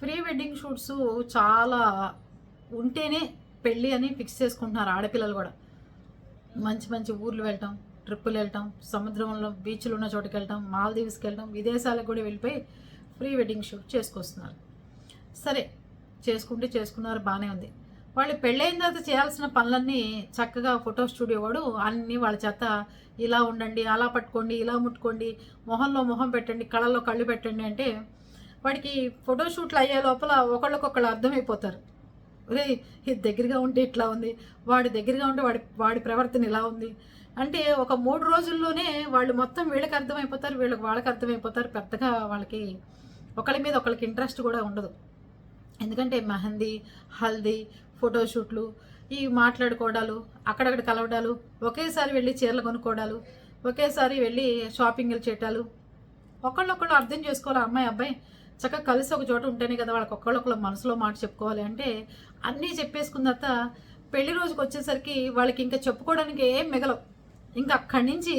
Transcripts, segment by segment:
Pre wedding shoots చాలా ఉంటేనే పెళ్ళి అని ఫిక్స్ చేసుకుంటున్నారు ఆడపిల్లలు కూడా. మంచి మంచి ఊర్లు వెళ్ళటం ట్రిప్పులు వెళ్ళటం సముద్రంలో బీచ్లు ఉన్న చోటుకి వెళ్ళటం మాల్దీవ్స్కి వెళ్ళటం విదేశాలకు కూడా వెళ్ళిపోయి ప్రీ వెడ్డింగ్ షూట్ చేసుకొస్తున్నారు. సరే చేసుకుంటే చేసుకున్నారు బాగానే ఉంది. వాళ్ళు పెళ్ళైన తర్వాత చేయాల్సిన పనులన్నీ చక్కగా ఫోటో స్టూడియో వాడు అన్నీ వాళ్ళ చేత ఇలా ఉండండి అలా పట్టుకోండి ఇలా ముట్టుకోండి మొహంలో మొహం పెట్టండి కళ్ళలో కళ్ళు పెట్టండి అంటే వాడికి ఫోటోషూట్లు అయ్యే లోపల ఒకళ్ళకొకళ్ళు అర్థమైపోతారు. రే ఇది దగ్గరగా ఉంటే ఇట్లా ఉంది వాడి దగ్గరగా ఉంటే వాడి వాడి ప్రవర్తన ఇలా ఉంది. అంటే ఒక మూడు రోజుల్లోనే వాళ్ళు మొత్తం వీళ్ళకి అర్థమైపోతారు వీళ్ళకి వాళ్ళకి అర్థమైపోతారు. పెద్దగా వాళ్ళకి ఒకళ్ళ మీద ఒకళ్ళకి ఇంట్రెస్ట్ కూడా ఉండదు. ఎందుకంటే మెహందీ హల్దీ ఫోటోషూట్లు ఈ మాట్లాడుకోవడాలు అక్కడక్కడ కలవడాలు ఒకేసారి వెళ్ళి చీరలు కొనుక్కోవడాలు ఒకేసారి వెళ్ళి షాపింగ్లు చేయటాలు. ఒకళ్ళొకళ్ళు అర్థం చేసుకోవాలి అమ్మాయి అబ్బాయి. చక్కగా కలిసి ఒక చోట ఉంటేనే కదా వాళ్ళకి ఒకళ్ళొకళ్ళు మనసులో మాట చెప్పుకోవాలి అంటే అన్నీ చెప్పేసుకున్న తర్వాత పెళ్ళి రోజుకి వచ్చేసరికి వాళ్ళకి ఇంకా చెప్పుకోవడానికి ఏం మిగలవు. ఇంకా అక్కడి నుంచి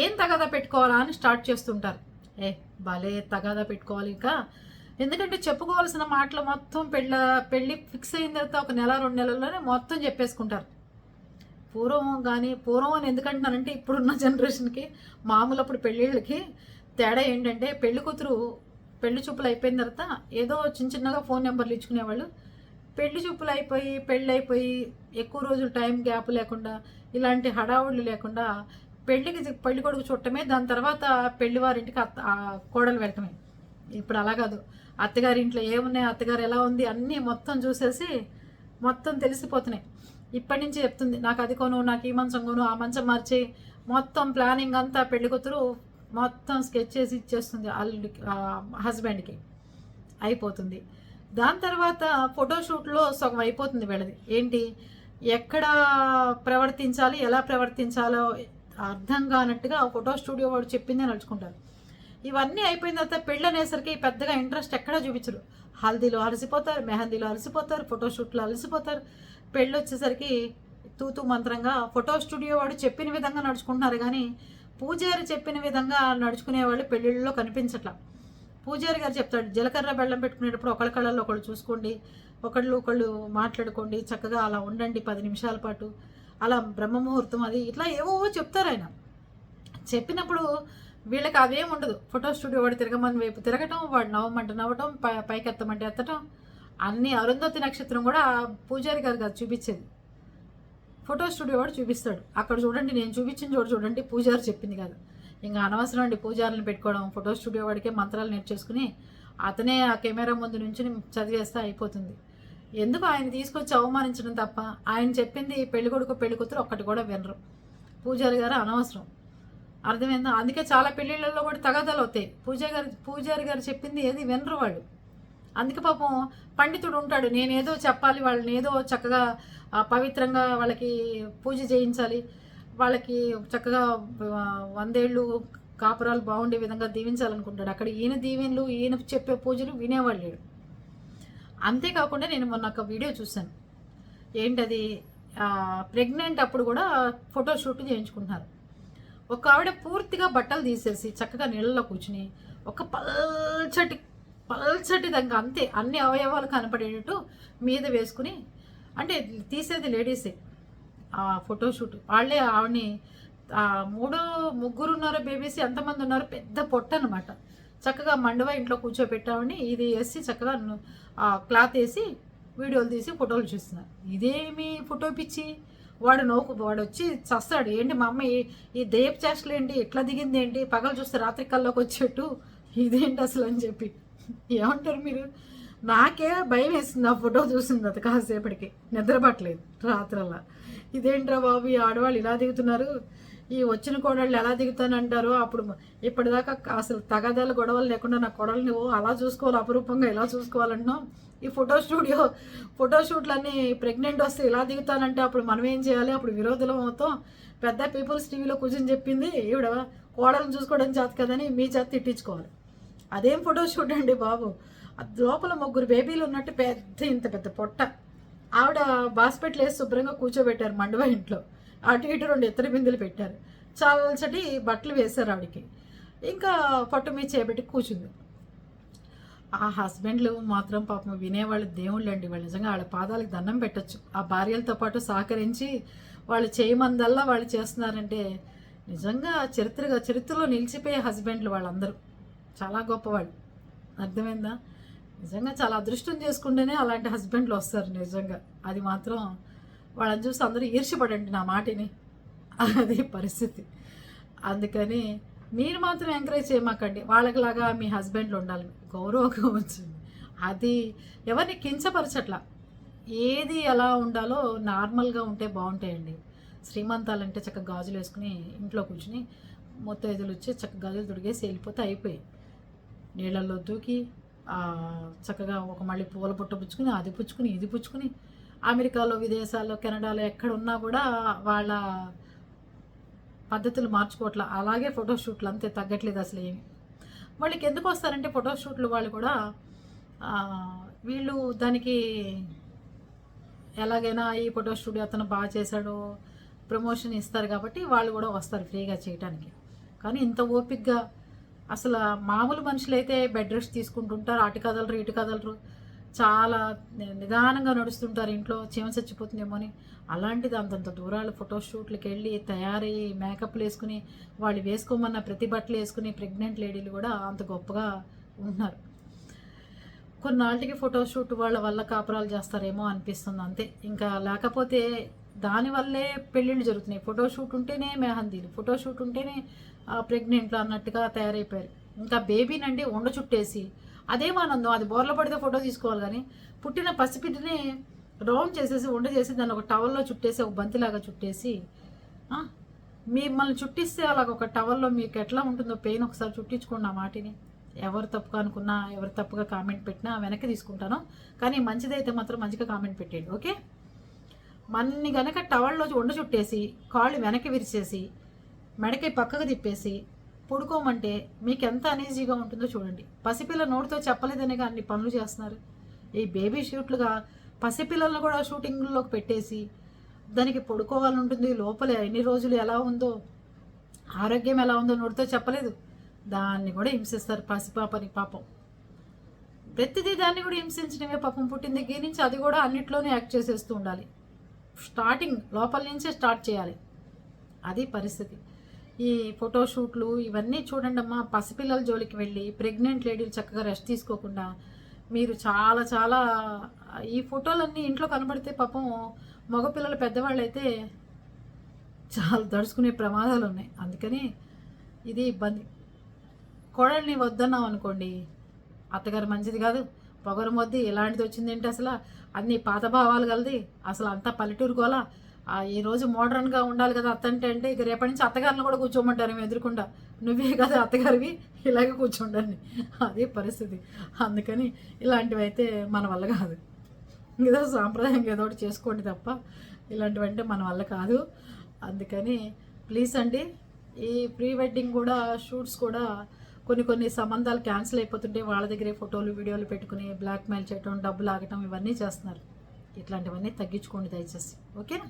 ఏం తగాదా పెట్టుకోవాలా అని స్టార్ట్ చేస్తుంటారు. ఏ భలే తగాదా పెట్టుకోవాలి ఇంకా. ఎందుకంటే చెప్పుకోవాల్సిన మాటలు మొత్తం పెళ్ళ పెళ్ళి ఫిక్స్ అయిన తర్వాత ఒక నెల రెండు నెలల్లోనే మొత్తం చెప్పేసుకుంటారు. పూర్వం కానీ పూర్వం అని ఎందుకంటున్నానంటే ఇప్పుడున్న జనరేషన్కి మామూలు అప్పుడు పెళ్ళిళ్ళకి తేడా ఏంటంటే పెళ్ళి కూతురు పెళ్ళి చూపులు అయిపోయిన తర్వాత ఏదో చిన్న చిన్నగా ఫోన్ నెంబర్లు ఇచ్చుకునేవాళ్ళు. పెళ్ళి చూపులు అయిపోయి పెళ్ళి అయిపోయి ఎక్కువ రోజులు టైం గ్యాప్ లేకుండా ఇలాంటి హడావుళ్ళు లేకుండా పెళ్ళికి పెళ్ళి కొడుకు చుట్టమే దాని తర్వాత పెళ్ళి వారింటికి అత్త కోడలు వెళ్ళటమే ఇప్పుడు అలా కాదు. అత్తగారి ఇంట్లో ఏమున్నాయి అత్తగారు ఎలా ఉంది అన్నీ మొత్తం చూసేసి మొత్తం తెలిసిపోతున్నాయి. ఇప్పటి నుంచి చెప్తుంది నాకు అది కొను నాకు ఈ మంచం కొను ఆ మంచం మార్చి మొత్తం ప్లానింగ్ అంతా పెళ్ళి కూతురు మొత్తం స్కెచ్ చేసి ఇచ్చేస్తుంది అల్లుడికి హస్బెండ్కి. అయిపోతుంది. దాని తర్వాత ఫోటోషూట్లో సగం అయిపోతుంది వీళ్ళది. ఏంటి? ఎక్కడ ప్రవర్తించాలి ఎలా ప్రవర్తించాలో అర్థం కానట్టుగా ఫోటో స్టూడియో వాడు చెప్పిందే నడుచుకుంటారు. ఇవన్నీ అయిపోయిన తర్వాత పెళ్ళి అనేసరికి పెద్దగా ఇంట్రెస్ట్ ఎక్కడా చూపించరు. హల్దీలో అలసిపోతారు మెహందీలో అలసిపోతారు ఫోటోషూట్లో అలసిపోతారు. పెళ్ళి వచ్చేసరికి తూతూ మంత్రంగా ఫోటో స్టూడియో వాడు చెప్పిన విధంగా నడుచుకుంటున్నారు. కానీ పూజారి చెప్పిన విధంగా నడుచుకునే వాళ్ళు పెళ్ళిళ్ళలో కనిపించట్లా. పూజారి గారు చెప్తాడు జీలకర్ర బెల్లం పెట్టుకునేటప్పుడు ఒకళ్ళ కళ్ళల్లో ఒకళ్ళు చూసుకోండి ఒకళ్ళు ఒకళ్ళు మాట్లాడుకోండి చక్కగా అలా ఉండండి పది నిమిషాల పాటు అలా బ్రహ్మముహూర్తం అది ఇట్లా ఏవో చెప్తారు ఆయన. చెప్పినప్పుడు వీళ్ళకి అవేం ఉండదు. ఫోటో స్టూడియో వాడు తిరగమని వైపు తిరగటం వాడు నవ్వమంట నవ్వటం పై పైకెత్తమంటే ఎత్తటం అన్ని అరుంధతి నక్షత్రం కూడా పూజారి గారు గారు చూపించేది. ఫోటో స్టూడియో వాడు చూపిస్తాడు. అక్కడ చూడండి నేను చూపించిన చోటు చూడండి పూజారి చెప్పింది కాదు. ఇంకా అనవసరం అండి పూజారులను పెట్టుకోవడం. ఫోటో స్టూడియో వాడికే మంత్రాలు నేర్చేసుకుని అతనే ఆ కెమెరా ముందు నుంచి చదివేస్తే అయిపోతుంది. ఎందుకు ఆయన తీసుకొచ్చి అవమానించడం తప్ప? ఆయన చెప్పింది పెళ్ళి కొడుకు పెళ్ళి కూతురు ఒక్కటి కూడా వినరు. పూజారి గారు అనవసరం. అర్థమైందా? అందుకే చాలా పెళ్ళిళ్ళల్లో కూడా తగదలు అవుతాయి. పూజ గారు పూజారి గారు చెప్పింది ఏది వినరు వాళ్ళు. అందుకే పాపం పండితుడు ఉంటాడు. నేనేదో చెప్పాలి వాళ్ళని ఏదో చక్కగా పవిత్రంగా వాళ్ళకి పూజ చేయించాలి. వాళ్ళకి చక్కగా వందేళ్ళు కాపురాలు బాగుండే విధంగా దీవించాలనుకుంటాడు. అక్కడ ఈయన దీవెనలు ఈయన చెప్పే పూజలు వినేవాళ్ళు లేడు అంతేకాకుండా నేను మొన్న ఒక వీడియో చూశాను. ఏంటది? ప్రెగ్నెంట్ అప్పుడు కూడా ఫోటోషూట్ చేయించుకుంటున్నారు. ఒక ఆవిడ పూర్తిగా బట్టలు తీసేసి చక్కగా నీళ్ళలో కూర్చుని ఒక పల్చటి పల్చటి దగ్గర అంతే. అన్ని అవయవాలు కనపడేటట్టు మీద వేసుకుని అంటే తీసేది లేడీసే ఆ ఫోటోషూట్ వాళ్ళే ఆవిడని మూడో ముగ్గురు ఉన్నారో బేబీస్ ఎంతమంది ఉన్నారో పెద్ద పొట్ట అనమాట చక్కగా మండవ ఇంట్లో కూర్చోబెట్టామని ఇది వేసి చక్కగా ఆ క్లాత్ వేసి వీడియోలు తీసి ఫోటోలు చూస్తున్నారు. ఇదేమి ఫోటో పిచ్చి? వాడు నోకు వాడు వచ్చి చస్తాడు. ఏంటి మా అమ్మ ఈ- ఈ దయ్యపు చేష్టలు ఏంటి ఎట్లా దిగింది ఏంటి పగలు చూస్తే రాత్రి కల్లోకి వచ్చేట్టు ఇదేంటి అసలు అని చెప్పి. ఏమంటారు మీరు? నాకే భయం వేసింది ఆ ఫోటో చూసింది అది కాసేపటికి. నిద్రపట్టలేదు రాత్రల్లా ఇదేంట్రా బాబు ఈ ఆడవాళ్ళు ఇలా దిగుతున్నారు? ఈ వచ్చిన కోడళ్ళు ఎలా దిగుతానంటారు? అప్పుడు ఇప్పటిదాకా అసలు తగాదాలు గొడవలు లేకుండా నా కోడలు నువ్వు అలా చూసుకోవాలి అపురూపంగా ఎలా చూసుకోవాలంటున్నావు ఈ ఫోటో స్టూడియో ఫోటో షూట్లన్నీ ప్రెగ్నెంట్ వస్తే ఇలా దిగుతానంటే అప్పుడు మనం ఏం చేయాలి? అప్పుడు విరోధులం అవుతాం. పెద్ద పీపుల్స్ టీవీలో కూర్చొని చెప్పింది ఈవిడ కోడలను చూసుకోవడం చేత కదని మీ చేత తిట్టించుకోవాలి. అదేం ఫోటో చూడండి బాబు. లోపల ముగ్గురు బేబీలు ఉన్నట్టు పెద్ద ఇంత పెద్ద పొట్ట. ఆవిడ బాస్పెట్లు వేసి శుభ్రంగా కూర్చోబెట్టారు మండవ ఇంట్లో. అటు ఇటు రెండు ఇతర బిందులు పెట్టారు. చాలచటి బట్టలు వేశారు ఆవిడకి. ఇంకా పట్టు మీద చేపెట్టి కూర్చుంది. ఆ హస్బెండ్లు మాత్రం పాపం వినేవాళ్ళు దేవుళ్ళు అండి వాళ్ళు నిజంగా వాళ్ళ పాదాలకు దండం పెట్టచ్చు. ఆ భార్యలతో పాటు సహకరించి వాళ్ళు చేయమందల్లా వాళ్ళు చేస్తున్నారంటే నిజంగా చరిత్రగా చరిత్రలో నిలిచిపోయే హస్బెండ్లు వాళ్ళందరూ. చాలా గొప్పవాళ్ళు అర్థమైందా? నిజంగా చాలా అదృష్టం చేసుకుంటేనే అలాంటి హస్బెండ్లు వస్తారు నిజంగా. అది మాత్రం వాళ్ళని చూసి అందరూ ఈర్షపడండి నా మాటిని. అది పరిస్థితి. అందుకని మీరు మాత్రం ఎంకరేజ్ చేయమాకండి. వాళ్ళకిలాగా మీ హస్బెండ్లు ఉండాలి. గౌరవంగా ఉంచండి. అది ఎవరిని కించపరచట్లా. ఏది ఎలా ఉండాలో నార్మల్గా ఉంటే బాగుంటాయండి. శ్రీమంతాలంటే చక్కగా గాజులు వేసుకుని ఇంట్లో కూర్చుని మొత్తం ఎదులు వచ్చి చక్కగా గాజులు తొడిగేసి వెళ్ళిపోతే అయిపోయి నీళ్ళల్లో దూకి చక్కగా ఒక మళ్ళీ పూల పుట్ట పుచ్చుకుని అది పుచ్చుకుని ఇది పుచ్చుకుని అమెరికాలో విదేశాల్లో కెనడాలో ఎక్కడ ఉన్నా కూడా వాళ్ళ పద్ధతులు మార్చుకోవట్లా. అలాగే ఫోటోషూట్లు అంతే తగ్గట్లేదు అసలు ఏమి. వాళ్ళకి ఎందుకు వస్తారంటే ఫోటోషూట్లు వాళ్ళు కూడా వీళ్ళు దానికి ఎలాగైనా ఈ ఫోటో స్టూడియో అతను బాగా చేశాడు ప్రమోషన్ ఇస్తారు కాబట్టి వాళ్ళు కూడా వస్తారు ఫ్రీగా చేయటానికి. కానీ ఇంత ఓపిక్గా అసలు మామూలు మనుషులైతే బెడ్ రెస్ట్ తీసుకుంటుంటారు అటు కదలరు ఇటు కదలరు. చాలా నిదానంగా నడుస్తుంటారు ఇంట్లో చీమ చచ్చిపోతుందేమో అని. అలాంటిది అంతంత దూరాలు ఫోటోషూట్లకి వెళ్ళి తయారయ్యి మేకప్లు వేసుకుని వాళ్ళు వేసుకోమన్న ప్రతి బట్టలు వేసుకుని ప్రెగ్నెంట్ లేడీలు కూడా అంత గొప్పగా ఉంటున్నారు. కొన్నాళ్ళకి ఫోటోషూట్ వాళ్ళ వల్ల కాపురాలు చేస్తారేమో అనిపిస్తుంది అంతే. ఇంకా లేకపోతే దానివల్లే పెళ్ళిళ్ళు జరుగుతున్నాయి. ఫోటోషూట్ ఉంటేనే మెహందీలు ఫోటోషూట్ ఉంటేనే ప్రెగ్నెంట్లు అన్నట్టుగా తయారైపోయారు. ఇంకా బేబీనండి ఉండ చుట్టేసి అదేం ఆనందం అది బోర్ల పడితే ఫోటో తీసుకోవాలి కానీ పుట్టిన పసిపిట్టిని రౌండ్ చేసేసి ఉండ చేసి దాన్ని ఒక టవల్లో చుట్టేసి ఒక బంతిలాగా చుట్టేసి మిమ్మల్ని చుట్టిస్తే అలాగ ఒక టవల్లో మీకు ఎట్లా ఉంటుందో పెయిన్ ఒకసారి చుట్టించుకోండి ఆ మాటిని. ఎవరు తప్పుగా అనుకున్నా ఎవరు తప్పుగా కామెంట్ పెట్టినా వెనక్కి తీసుకుంటాను. కానీ మంచిదైతే మాత్రం మంచిగా కామెంట్ పెట్టేయండి. ఓకే మన్ని గనక టవల్లో ఉండ చుట్టేసి కాళ్ళు వెనక్కి విరిచేసి మెడకి పక్కకు తిప్పేసి పడుకోమంటే మీకు ఎంత అనీజీగా ఉంటుందో చూడండి. పసిపిల్ల నోటితో చెప్పలేదనే అన్ని పనులు చేస్తున్నారు. ఈ బేబీ షూట్లుగా పసిపిల్లలను కూడా షూటింగ్లోకి పెట్టేసి దానికి పడుకోవాలని ఉంటుంది లోపల ఎన్ని రోజులు ఎలా ఉందో ఆరోగ్యం ఎలా ఉందో నోటితో చెప్పలేదు. దాన్ని కూడా హింసిస్తారు పసిపాపని పాపం. ప్రతిదీ దాన్ని కూడా హింసించడమే పాపం. పుట్టిన దగ్గర నుంచి అది కూడా అన్నిట్లోనే యాక్ట్ చేసేస్తూ ఉండాలి. స్టార్టింగ్ లోపల నుంచే స్టార్ట్ చేయాలి. అది పరిస్థితి. ఈ ఫోటోషూట్లు ఇవన్నీ చూడండి అమ్మా. పసిపిల్లల జోలికి వెళ్ళి ప్రెగ్నెంట్ లేడీలు చక్కగా రెస్ట్ తీసుకోకుండా మీరు చాలా చాలా ఈ ఫోటోలన్నీ ఇంట్లో కనబడితే పాపం మగపిల్లలు పెద్దవాళ్ళు అయితే చాలా దడుచుకునే ప్రమాదాలు ఉన్నాయి. అందుకని ఇది ఇబ్బంది. కోడల్ని వద్దన్నాం అనుకోండి అత్తగారు మంచిది కాదు. పొగరు మొద్ది ఇలాంటిది వచ్చిందేంటి అసలు? అన్ని పాత భావాలు కలది. అసలు అంతా పల్లెటూరు గోలా. ఈ రోజు మోడర్న్గా ఉండాలి కదా అత్తంటే అంటే ఇక రేపటి నుంచి అత్తగారిని కూడా కూర్చోమంటారు మేము ఎదురుకుండా. నువ్వే కదా అత్తగారివి ఇలాగే కూర్చోండి అదే పరిస్థితి. అందుకని ఇలాంటివైతే మన వల్ల కాదు. ఏదో సాంప్రదాయంగా ఏదో ఒకటి చేసుకోండి తప్ప ఇలాంటివంటే మన వల్ల కాదు. అందుకని ప్లీజ్ అండి ఈ ప్రీ వెడ్డింగ్ కూడా షూట్స్ కూడా కొన్ని కొన్ని సంబంధాలు క్యాన్సిల్ అయిపోతుంటే వాళ్ళ దగ్గరే ఫోటోలు వీడియోలు పెట్టుకుని బ్లాక్మెయిల్ చేయటం డబ్బులు ఆగటం ఇవన్నీ చేస్తున్నారు. ఇట్లాంటివన్నీ తగ్గించుకోండి దయచేసి. ఓకేనా?